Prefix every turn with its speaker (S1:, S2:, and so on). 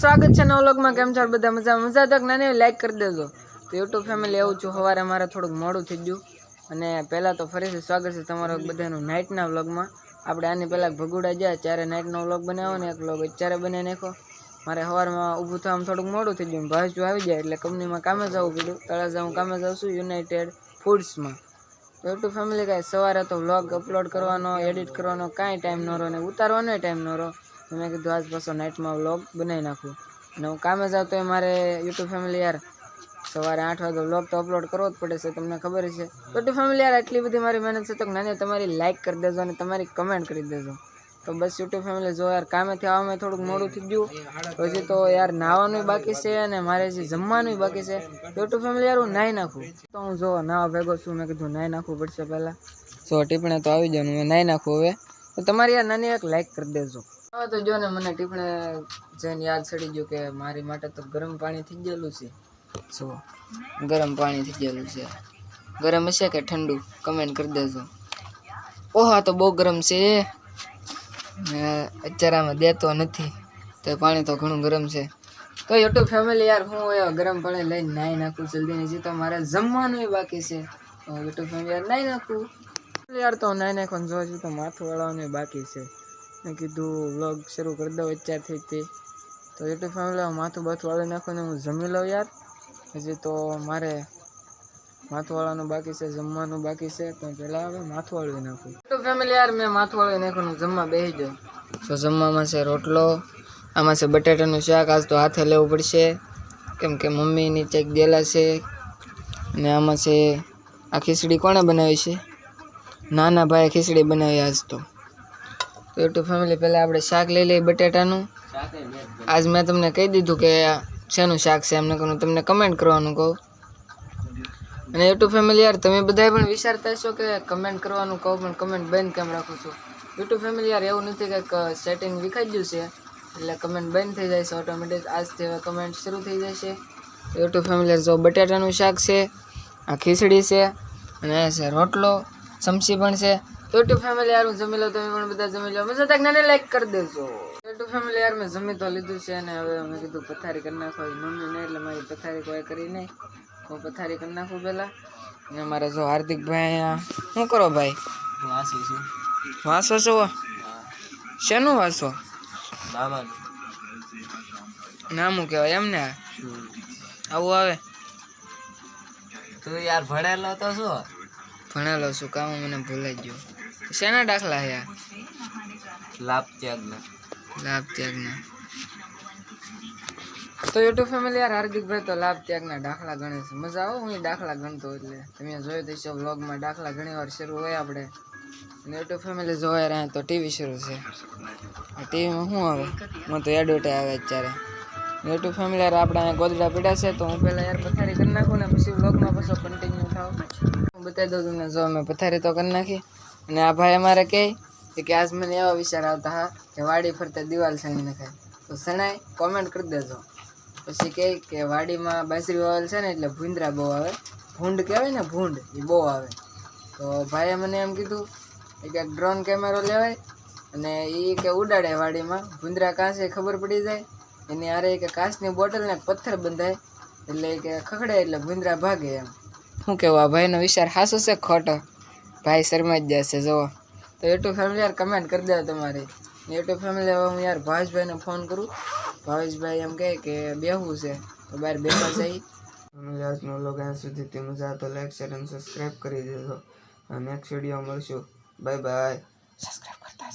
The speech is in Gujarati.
S1: સ્વાગત છે નવલોગમાં વ્લોગમાં કેમ છો? બધા મજા મજા તક નાની લાઈક કરી દેજો. તો યુટ્યુબ ફેમિલી આવું છું. સવારે મારે થોડુંક મોડું થઈ ગયું. અને પહેલાં તો ફરીથી સ્વાગત છે તમારો બધાનું નાઇટના વ્લોગમાં આપણે આની પહેલાં ભગુડા ગયા ત્યારે નાઇટનો વ્લોગ બનાવો ને એક વ્લોગ અત્યારે બનાવી નાખો મારે સવારમાં ઊભું થવામાં થોડુંક મોડું થઈ ગયું. ભાઈ જો આવી જાય એટલે કંપનીમાં કામે જવું પડ્યું તળાજા હું કામે જાઉં છું યુનાઇટેડ ફૂડ્સમાં તો યુટ્યુબ ફેમિલી કાંઈ સવારે તો વ્લોગ અપલોડ કરવાનો એડિટ કરવાનો કાંઈ ટાઈમ ન રહો ને ઉતારવાનો ટાઈમ ન રહો. તો મેં કીધું આજ પાછો નાઇટમાં વ્લોગ બનાવી નાખું. અને હું કામે જાઉં તો મારે યુટ્યુબ ફેમિલી યાર સવારે આઠ વાગે વ્લોગ તો અપલોડ કરવો જ પડે છે, તમને ખબર છે. યુટ્યુબ ફેમિલી યાર એટલી બધી મારી મહેનત છે તો નાની તમારી લાઇક કરી દેજો અને તમારી કમેન્ટ કરી દેજો. તો બસ યુટ્યુબ ફેમિલી જો યાર કામેથી આવવામાં થોડુંક મોડું થઈ ગયું. પછી તો યાર નાહવાનું બાકી છે અને મારે જે જમવાનું બાકી છે યુટ્યુબ ફેમિલી યાર હું નાહી નાખું. તો હું જો નાવા ભેગો છું, મેં કીધું નાહી નાખવું પડશે પહેલાં. જો ટીપણે તો આવી જવાનું મેં નાહી નાખું હવે. તો તમારી યાર નાની એક લાઇક કરી દેજો. હવે તો જો ને મને ટીપણે જઈને યાદ ચડી ગયું કે મારી માટે તો ગરમ પાણી થઈ ગયેલું છે. જો, ગરમ પાણી થઈ ગયેલું છે. ગરમ હશે કે ઠંડુ? કમેન્ટ કરી દેજો. ઓહા તો બહુ ગરમ છે. અત્યારે આમાં દેતો નથી. તો પાણી તો ઘણું ગરમ છે. તો યુટ્યુબ ફેમિલી યાર, હું ગરમ પાણી લઈને નાહી નાખું જલ્દી નહીં તો મારે જમવાનું બાકી છે. યુટ્યુબ ફેમિલી યાર નાહી નાખું. યાર તો નાહી નાખવાનું જોવા તો માથું વાળવાનું બાકી છે. મેં કીધું વ્લોગ શરૂ કરી દઉં અત્યારથી તે. તો યુટ્યુબ ફેમિલી માથું બાથું વાળી નાખું ને હું જમી લઉં યાર. હજી તો મારે માથુંવાળાનું બાકી છે જમવાનું બાકી છે પણ પહેલાં હવે માથું વાળવી નાખું. તો ફેમિલી યાર મેં માથું વાળવી નાખ્યું જમવા બેસી જાઉં તો જમવામાં છે રોટલો આમાં છે બટાટાનું શાક આજ તો હાથે લેવું પડશે. કેમ કે મમ્મીની ચેક ગેલા છે. અને આમાં છે આ ખીચડી કોણે બનાવી છે? નાના ભાઈ ખીચડી બનાવી આજ તો. તો ફેમિલી, પહેલાં આપણે શાક લઈ લઈએ બટેટાનું. આજ મેં તમને કહી દીધું કે શેનું શાક છે એમને કહું તમને કમેન્ટ કરવાનું કહું. અને યુટ્યુબ ફેમિલી યાર, તમે બધાય પણ વિચારતા હશો કે કમેન્ટ કરવાનું કહું, પણ કમેન્ટ બંધ કેમ રાખું છું? યુટ્યુબ ફેમિલી યાર, એવું નથી કે સેટિંગ વિખાઈ ગયું છે, એટલે કમેન્ટ બંધ થઈ જાય છે ઓટોમેટિક આજથી હવે કમેન્ટ શરૂ થઈ જશે યુટ્યુબ ફેમિલી જો બટાટાનું શાક છે, આ ખીચડી છે, અને છે રોટલો ચમચી પણ છે. યુટ્યુબ ફેમિલી યાર હું જમી લો તમે પણ બધા જમી લો. મજા તક નાને લાઈક કરી દેજો. યુટ્યુબ ફેમિલી યાર મેં જમી તો લીધું છે અને હવે મેં કીધું પથારી કરી નાખો. મમ્મી નહીં એટલે મારી પથારી કોઈ કરી નહીં. હું પથારી કરી નાખું પહેલાં. ને મારે જો હાર્દિકભાઈ અહીંયા. શું કરો ભાઈ?
S2: વાસી છું.
S1: વાસો છો? શેનું વાસો?
S2: મામા
S1: નામું કહેવાય એમ ને? આવું આવે?
S2: તું યાર ભણેલો તો શું?
S1: ભણેલો છું કામ મને ભૂલાઈ ગયું? શેના દાખલા છે આ
S2: લાભ ત્યાગના.
S1: લાભ ત્યાગના. તો યુટ્યુબ ફેમિલી યાર હાર્દિકભાઈ તો લાભ ત્યાગના દાખલા ગણે છે. મજા આવો હું ઈ દાખલા ગણતો એટલે. તમે જોયું તો છે વ્લોગમાં દાખલા ઘણી વાર શરૂ હોય આપણે. અને યુટ્યુબ ફેમિલી જોવા રહ્યા તો ટીવી શરૂ છે. આ ટીવીમાં શું આવે? મને તો એડવર્ટાઈ આવે અત્યારે. યુટ્યુબ ફેમિલી યાર આપણે અહીંયા ગોદડા પીડા છે તો હું પહેલાં યાર પથારી કરી નાખું ને પછી વ્લોગમાં પાછો કન્ટિન્યુ થાવ. હું બતાવી દઉં તમને જો મેં પથારી તો કરી નાખી. અને આ ભાઈ અમારે કહે કે આજ મને એવા વિચાર આવતા હા, કે વાડી ફરતા દિવાલ સણી નખાય. તો સણાય કોમેન્ટ કરી દેજો. પછી કહે કે વાડીમાં બાજરી વાવેલ છે ને એટલે ભૂંદરા બહુ આવે. ભૂંડ કહેવાય ને ભૂંડ, એ બહુ આવે. તો ભાઈએ મને એમ કીધું કે ડ્રોન કેમેરો લેવાય અને એ કે ઉડાડે વાડીમાં. ભૂંદરા કાંસે ખબર પડી જાય. એની આરે કે કાચની બોટલને પથ્થર બંધાય. એટલે કે ખખડે એટલે ભૂંદરા ભાગે એમ. શું કહેવું? આ ભાઈનો વિચાર હાસો છે ખોટો. ભાઈ શરમાઈ જ જશે જુઓ. તો યુટ્યુબ ફેમિલી યાર કમેન્ટ કરી દેવા તમારી. યુટ્યુબ ફેમિલી હવે હું યાર ભાવેશભાઈને ફોન કરું. ભાવેશભાઈ એમ કહે કે બેહવું છે તો બહાર બેહવા જઈ. આજનો લોગ અહીં સુધી મજા તો લાઈક શેર અને સબસ્ક્રાઈબ કરી દેજો. નેક્સ્ટ વીડિયો મળશું. બાય બાય સબસ્ક્રાઈબ કરતા